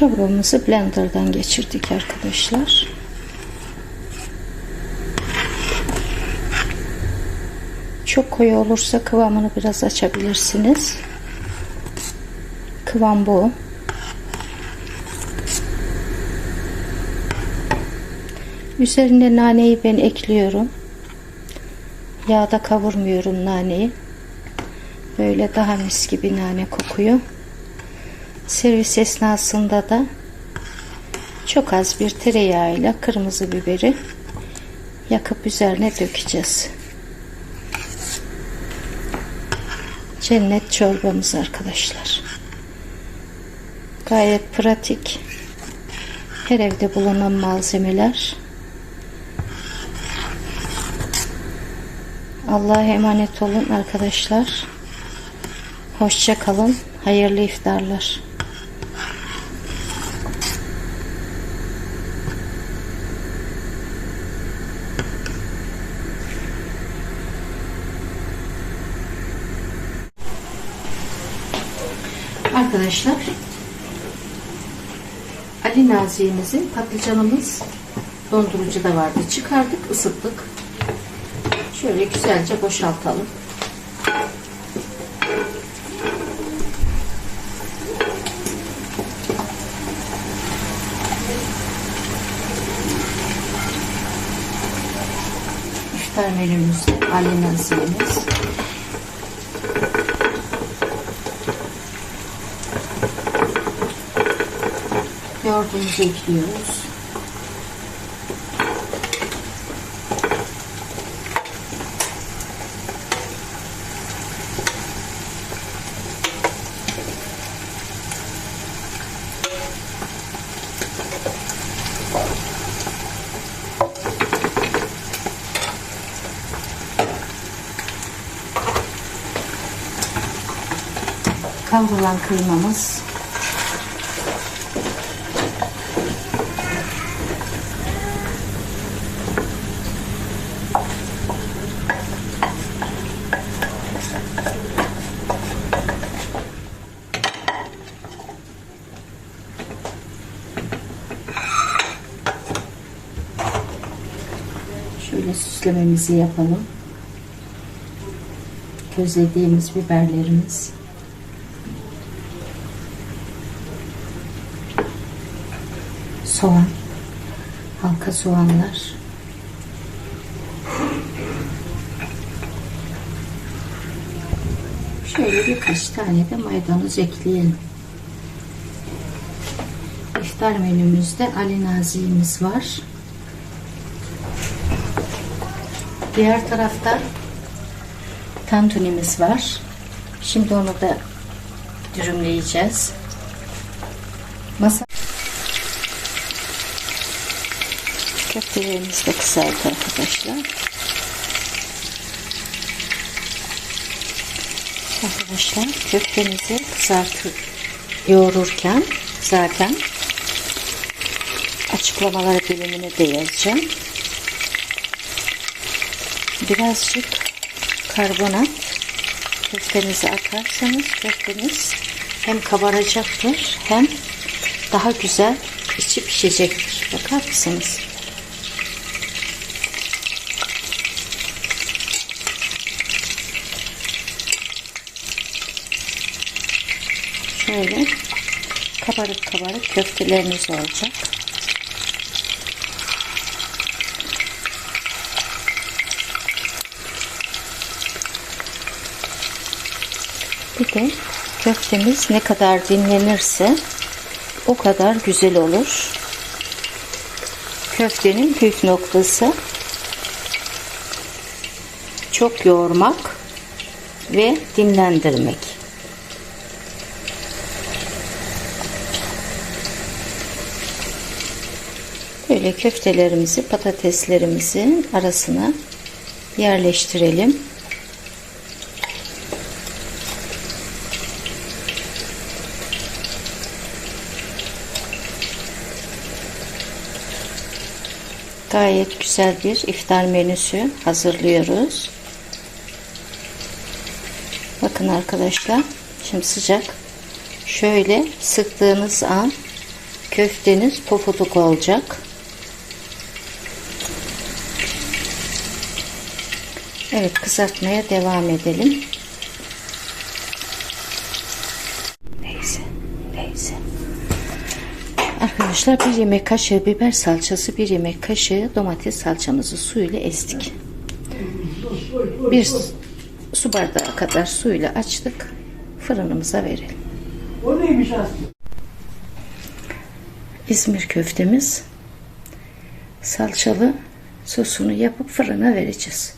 Çorbamızı blenderdan geçirdik arkadaşlar. Çok koyu olursa kıvamını biraz açabilirsiniz. Kıvam bu. Üzerine naneyi ben ekliyorum. Yağda kavurmuyorum naneyi. Böyle daha mis gibi nane kokuyor. Servis esnasında da çok az bir tereyağıyla kırmızı biberi yakıp üzerine dökeceğiz. Cennet çorbamız arkadaşlar. Gayet pratik. Her evde bulunan malzemeler. Allah'a emanet olun arkadaşlar. Hoşça kalın. Hayırlı iftarlar. Arkadaşlar Ali Naziye'mizin patlıcanımız dondurucuda vardı. Çıkardık, ısıttık. Şöyle güzelce boşaltalım. İftar menümüzde Ali Naziye'miz. Yoğurdumuzu ekliyoruz. Kavrulan kıymamız Şöyle süslememizi yapalım. Közlediğimiz biberlerimiz. Soğan. Halka soğanlar. Şöyle birkaç tane de maydanoz ekleyelim. İftar menümüzde Ali Nazi'miz var. Diğer tarafta tantunimiz var. Şimdi onu da dürümleyeceğiz. Masa köftelerimiz de kızardı arkadaşlar. Arkadaşlar köftemizi kızartıp yoğururken zaten açıklamalar bölümüne de yazacağım birazcık karbonat köftenize atarsanız köfteniz hem kabaracaktır hem daha güzel içi pişecektir. Bakar mısınız? Şöyle kabarık kabarık köfteleriniz olacak. Bir de köftemiz ne kadar dinlenirse o kadar güzel olur. Köftenin püf noktası çok yoğurmak ve dinlendirmek. Böyle köftelerimizi patateslerimizin arasına yerleştirelim. Gayet güzel bir iftar menüsü hazırlıyoruz. Bakın arkadaşlar. Şimdi sıcak. Şöyle sıktığınız an Köfteniz pofuduk olacak. Evet kızartmaya devam edelim. Arkadaşlar bir yemek kaşığı biber salçası, bir yemek kaşığı domates salçamızı suyla ezdik. Bir su bardağı kadar suyla açtık. Fırınımıza verelim. O neymiş aslında? İzmir köftemiz salçalı sosunu yapıp fırına vereceğiz.